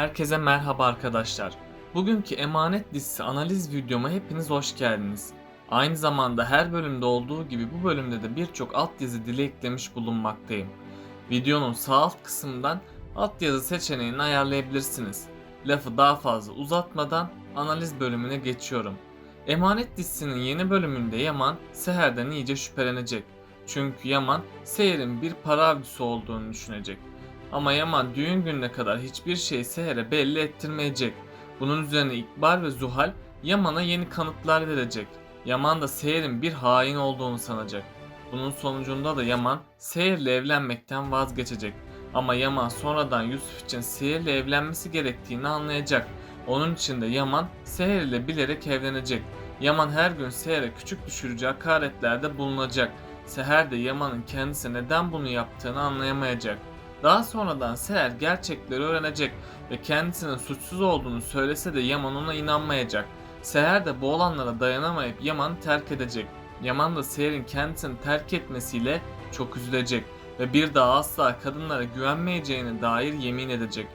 Herkese merhaba arkadaşlar. Bugünkü Emanet dizisi analiz videoma hepiniz hoş geldiniz. Aynı zamanda her bölümde olduğu gibi bu bölümde de birçok altyazı dili eklemiş bulunmaktayım. Videonun sağ alt kısmından altyazı seçeneğini ayarlayabilirsiniz. Lafı daha fazla uzatmadan analiz bölümüne geçiyorum. Emanet dizisinin yeni bölümünde Yaman Seher'den iyice şüphelenecek. Çünkü Yaman Seher'in bir para avcısı olduğunu düşünecek. Ama Yaman düğün gününe kadar hiçbir şeyi Seher'e belli ettirmeyecek. Bunun üzerine İkbal ve Zuhal Yaman'a yeni kanıtlar verecek. Yaman da Seher'in bir hain olduğunu sanacak. Bunun sonucunda da Yaman Seher'le evlenmekten vazgeçecek. Ama Yaman sonradan Yusuf için Seher'le evlenmesi gerektiğini anlayacak. Onun için de Yaman Seher ile bilerek evlenecek. Yaman her gün Seher'e küçük düşürücü hakaretlerde bulunacak. Seher de Yaman'ın kendisi neden bunu yaptığını anlayamayacak. Daha sonradan Seher gerçekleri öğrenecek ve kendisinin suçsuz olduğunu söylese de Yaman ona inanmayacak. Seher de bu olanlara dayanamayıp Yaman'ı terk edecek. Yaman da Seher'in kendisini terk etmesiyle çok üzülecek ve bir daha asla kadınlara güvenmeyeceğine dair yemin edecek.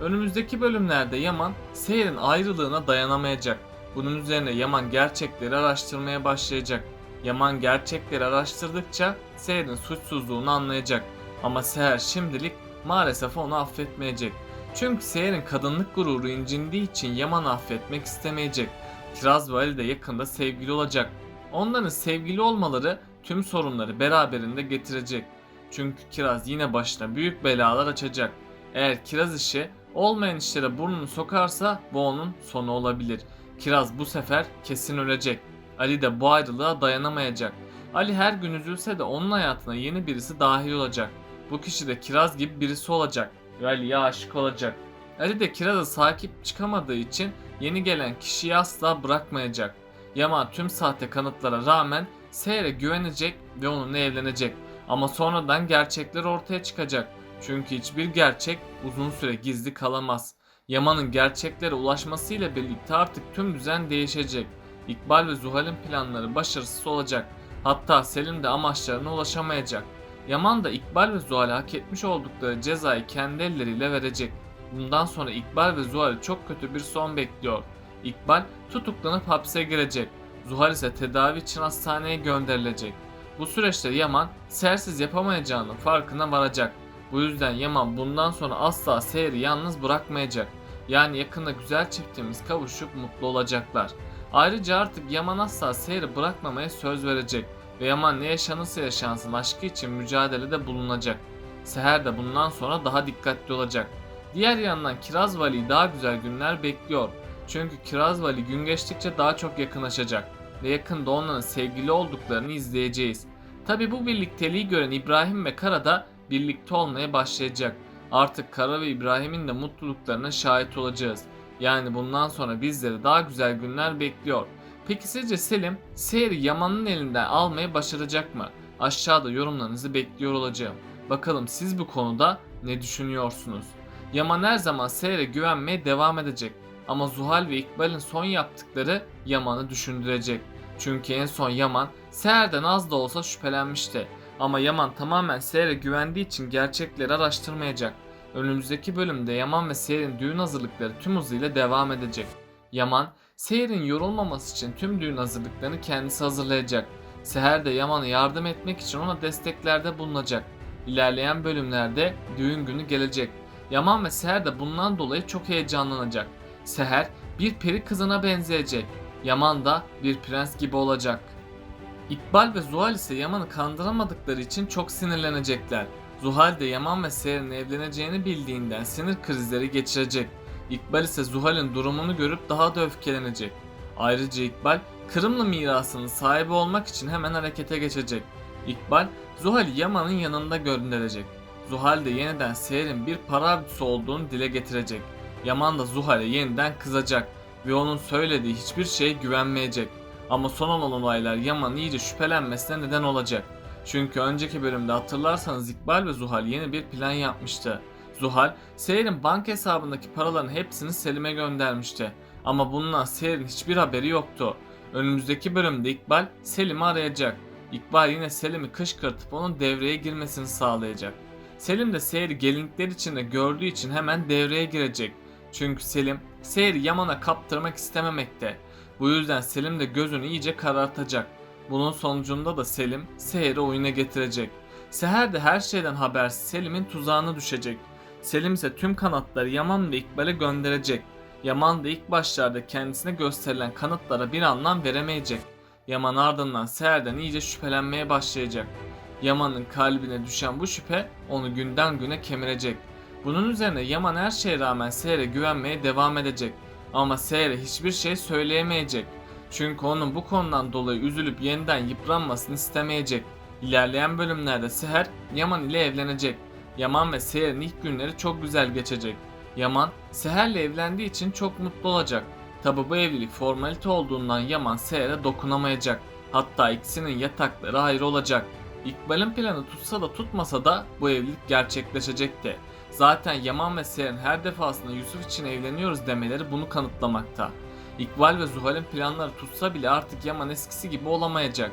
Önümüzdeki bölümlerde Yaman Seher'in ayrılığına dayanamayacak. Bunun üzerine Yaman gerçekleri araştırmaya başlayacak. Yaman gerçekleri araştırdıkça Seher'in suçsuzluğunu anlayacak. Ama Seher şimdilik maalesef onu affetmeyecek. Çünkü Seher'in kadınlık gururu incindiği için Yaman'ı affetmek istemeyecek. Kiraz ve Ali de yakında sevgili olacak. Onların sevgili olmaları tüm sorunları beraberinde getirecek. Çünkü Kiraz yine başına büyük belalar açacak. Eğer Kiraz işi olmayan işlere burnunu sokarsa bu onun sonu olabilir. Kiraz bu sefer kesin ölecek. Ali de bu ayrılığa dayanamayacak. Ali her gün üzülse de onun hayatına yeni birisi dahil olacak. Bu kişi de Kiraz gibi birisi olacak ve Ali'ye aşık olacak. Ali de Kiraz'a sahip çıkamadığı için yeni gelen kişiyi asla bırakmayacak. Yaman tüm sahte kanıtlara rağmen Seher'e güvenecek ve onunla evlenecek. Ama sonradan gerçekler ortaya çıkacak. Çünkü hiçbir gerçek uzun süre gizli kalamaz. Yaman'ın gerçeklere ulaşmasıyla birlikte artık tüm düzen değişecek. İkbal ve Zuhal'in planları başarısız olacak. Hatta Selim de amaçlarına ulaşamayacak. Yaman da İkbal ve Zuhal'e hak etmiş oldukları cezayı kendi elleriyle verecek. Bundan sonra İkbal ve Zuhal'i çok kötü bir son bekliyor. İkbal tutuklanıp hapse girecek. Zuhal ise tedavi için hastaneye gönderilecek. Bu süreçte Yaman sersiz yapamayacağının farkına varacak. Bu yüzden Yaman bundan sonra asla Seher'i yalnız bırakmayacak. Yani yakında güzel çiftimiz kavuşup mutlu olacaklar. Ayrıca artık Yaman asla Seher'i bırakmamaya söz verecek ve Yaman ne yaşanırsa yaşansın aşkı için mücadelede bulunacak. Seher de bundan sonra daha dikkatli olacak. Diğer yandan Kiraz Vali daha güzel günler bekliyor. Çünkü Kiraz Vali gün geçtikçe daha çok yakınlaşacak ve yakında onların sevgili olduklarını izleyeceğiz. Tabi bu birlikteliği gören İbrahim ve Kara da birlikte olmaya başlayacak. Artık Kara ve İbrahim'in de mutluluklarına şahit olacağız. Yani bundan sonra bizleri daha güzel günler bekliyor. Peki sizce Selim Seher'i Yaman'ın elinden almayı başaracak mı? Aşağıda yorumlarınızı bekliyor olacağım. Bakalım siz bu konuda ne düşünüyorsunuz? Yaman her zaman Seher'e güvenmeye devam edecek. Ama Zuhal ve İkbal'in son yaptıkları Yaman'ı düşündürecek. Çünkü en son Yaman Seher'den az da olsa şüphelenmişti. Ama Yaman tamamen Seher'e güvendiği için gerçekleri araştırmayacak. Önümüzdeki bölümde Yaman ve Seher'in düğün hazırlıkları tüm hızıyla devam edecek. Yaman, Seher'in yorulmaması için tüm düğün hazırlıklarını kendisi hazırlayacak. Seher de Yaman'a yardım etmek için ona desteklerde bulunacak. İlerleyen bölümlerde düğün günü gelecek. Yaman ve Seher de bundan dolayı çok heyecanlanacak. Seher bir peri kızına benzeyecek. Yaman da bir prens gibi olacak. İkbal ve Zuhal ise Yaman'ı kandıramadıkları için çok sinirlenecekler. Zuhal de Yaman ve Seher'in evleneceğini bildiğinden sinir krizleri geçirecek. İkbal ise Zuhal'in durumunu görüp daha da öfkelenecek. Ayrıca İkbal, Kırımlı mirasının sahibi olmak için hemen harekete geçecek. İkbal, Zuhal'i Yaman'ın yanında gönderecek. Zuhal de yeniden Seher'in bir para avcısı olduğunu dile getirecek. Yaman da Zuhal'e yeniden kızacak ve onun söylediği hiçbir şeye güvenmeyecek. Ama son olan olaylar Yaman'ın iyice şüphelenmesine neden olacak. Çünkü önceki bölümde hatırlarsanız İkbal ve Zuhal yeni bir plan yapmıştı. Zuhal, Seher'in banka hesabındaki paraların hepsini Selim'e göndermişti. Ama bundan Seher'in hiçbir haberi yoktu. Önümüzdeki bölümde İkbal Selim'i arayacak. İkbal yine Selim'i kışkırtıp onun devreye girmesini sağlayacak. Selim de Seher'i gelinlikler içinde gördüğü için hemen devreye girecek. Çünkü Selim Seher'i Yaman'a kaptırmak istememekte. Bu yüzden Selim de gözünü iyice karartacak. Bunun sonucunda da Selim Seher'i oyuna getirecek. Seher de her şeyden habersiz Selim'in tuzağına düşecek. Selim ise tüm kanatları Yaman ve İkbal'e gönderecek. Yaman da ilk başlarda kendisine gösterilen kanıtlara bir anlam veremeyecek. Yaman ardından Seher'den iyice şüphelenmeye başlayacak. Yaman'ın kalbine düşen bu şüphe onu günden güne kemirecek. Bunun üzerine Yaman her şeye rağmen Seher'e güvenmeye devam edecek. Ama Seher'e hiçbir şey söyleyemeyecek. Çünkü onun bu konudan dolayı üzülüp yeniden yıpranmasını istemeyecek. İlerleyen bölümlerde Seher Yaman ile evlenecek. Yaman ve Seher'in ilk günleri çok güzel geçecek. Yaman, Seher'le evlendiği için çok mutlu olacak. Tabi bu evlilik formalite olduğundan Yaman Seher'e dokunamayacak. Hatta ikisinin yatakları ayrı olacak. İkbal'in planı tutsa da tutmasa da bu evlilik gerçekleşecekti. Zaten Yaman ve Seher'in her defasında Yusuf için evleniyoruz demeleri bunu kanıtlamakta. İkbal ve Zuhal'in planları tutsa bile artık Yaman eskisi gibi olamayacak.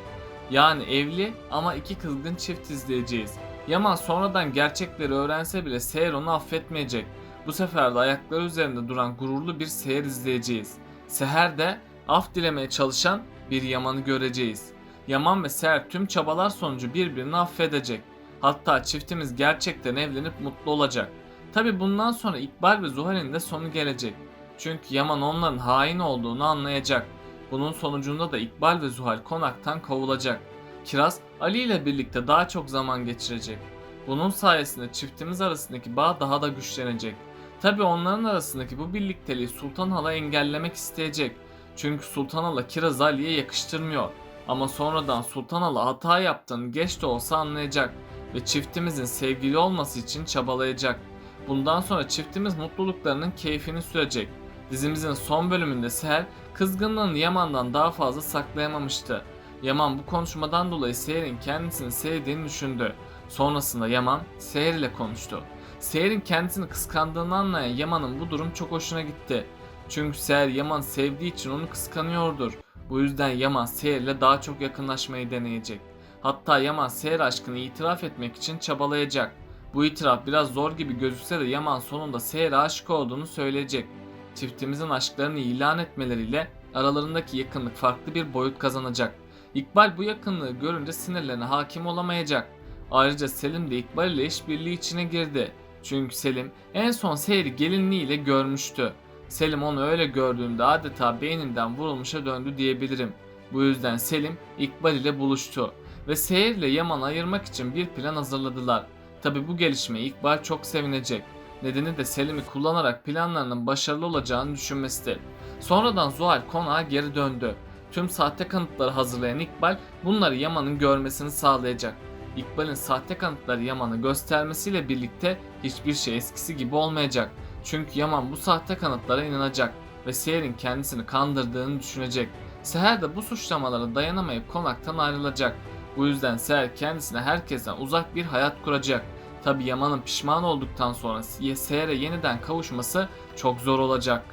Yani evli ama iki kızgın çift izleyeceğiz. Yaman sonradan gerçekleri öğrense bile Seher onu affetmeyecek. Bu sefer de ayakları üzerinde duran gururlu bir Seher izleyeceğiz. Seher de af dilemeye çalışan bir Yaman'ı göreceğiz. Yaman ve Seher tüm çabalar sonucu birbirini affedecek. Hatta çiftimiz gerçekten evlenip mutlu olacak. Tabi bundan sonra İkbal ve Zuhal'in de sonu gelecek. Çünkü Yaman onların hain olduğunu anlayacak. Bunun sonucunda da İkbal ve Zuhal konaktan kovulacak. Kiraz Ali ile birlikte daha çok zaman geçirecek. Bunun sayesinde çiftimiz arasındaki bağ daha da güçlenecek. Tabi onların arasındaki bu birlikteliği Sultan Hala engellemek isteyecek. Çünkü Sultan Hala Kiraz'ı Ali'ye yakıştırmıyor. Ama sonradan Sultan Hala hata yaptığını geç de olsa anlayacak ve çiftimizin sevgili olması için çabalayacak. Bundan sonra çiftimiz mutluluklarının keyfini sürecek. Dizimizin son bölümünde Seher kızgınlığını Yaman'dan daha fazla saklayamamıştı. Yaman bu konuşmadan dolayı Seher'in kendisini sevdiğini düşündü. Sonrasında Yaman Seher ile konuştu. Seher'in kendisini kıskandığını anlayan Yaman'ın bu durum çok hoşuna gitti. Çünkü Seher Yaman'ı sevdiği için onu kıskanıyordur. Bu yüzden Yaman Seher ile daha çok yakınlaşmayı deneyecek. Hatta Yaman Seher aşkını itiraf etmek için çabalayacak. Bu itiraf biraz zor gibi gözükse de Yaman sonunda Seher'e aşık olduğunu söyleyecek. Çiftimizin aşklarını ilan etmeleriyle aralarındaki yakınlık farklı bir boyut kazanacak. İkbal bu yakınlığı görünce sinirlerine hakim olamayacak. Ayrıca Selim de İkbal ile işbirliği içine girdi. Çünkü Selim en son Seher'i gelinliğiyle görmüştü. Selim onu öyle gördüğünde adeta beyninden vurulmuşa döndü diyebilirim. Bu yüzden Selim İkbal ile buluştu ve Seher ile Yaman'ı ayırmak için bir plan hazırladılar. Tabi bu gelişme İkbal çok sevinecek. Nedeni de Selim'i kullanarak planlarının başarılı olacağını düşünmesidir. Sonradan Zuhal konağa geri döndü. Tüm sahte kanıtları hazırlayan İkbal bunları Yaman'ın görmesini sağlayacak. İkbal'in sahte kanıtları Yaman'ı göstermesiyle birlikte hiçbir şey eskisi gibi olmayacak. Çünkü Yaman bu sahte kanıtlara inanacak ve Seher'in kendisini kandırdığını düşünecek. Seher de bu suçlamalara dayanamayıp konaktan ayrılacak. Bu yüzden Seher kendisine herkesten uzak bir hayat kuracak. Tabi Yaman'ın pişman olduktan sonra Seher'e yeniden kavuşması çok zor olacak.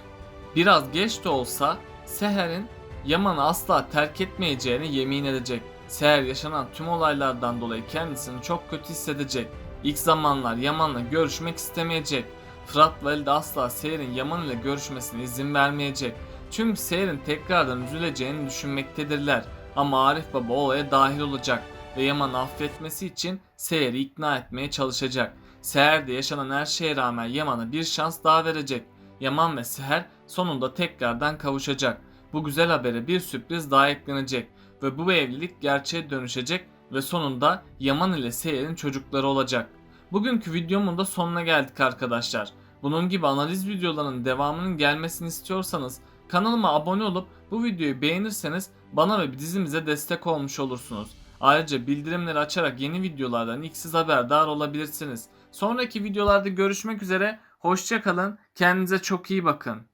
Biraz geç de olsa Seher'in Yaman'ı asla terk etmeyeceğini yemin edecek. Seher yaşanan tüm olaylardan dolayı kendisini çok kötü hissedecek. İlk zamanlar Yaman'la görüşmek istemeyecek. Fırat Vali de asla Seher'in Yaman ile görüşmesine izin vermeyecek. Çünkü Seher'in tekrardan üzüleceğini düşünmektedirler. Ama Arif Baba olaya dahil olacak ve Yaman'ı affetmesi için Seher'i ikna etmeye çalışacak. Seher de yaşanan her şeye rağmen Yaman'a bir şans daha verecek. Yaman ve Seher sonunda tekrardan kavuşacak. Bu güzel habere bir sürpriz daha eklenecek ve bu evlilik gerçeğe dönüşecek ve sonunda Yaman ile Seher'in çocukları olacak. Bugünkü videomun da sonuna geldik arkadaşlar. Bunun gibi analiz videolarının devamının gelmesini istiyorsanız kanalıma abone olup bu videoyu beğenirseniz bana ve dizimize destek olmuş olursunuz. Ayrıca bildirimleri açarak yeni videolardan ilk siz haberdar olabilirsiniz. Sonraki videolarda görüşmek üzere, hoşçakalın, kendinize çok iyi bakın.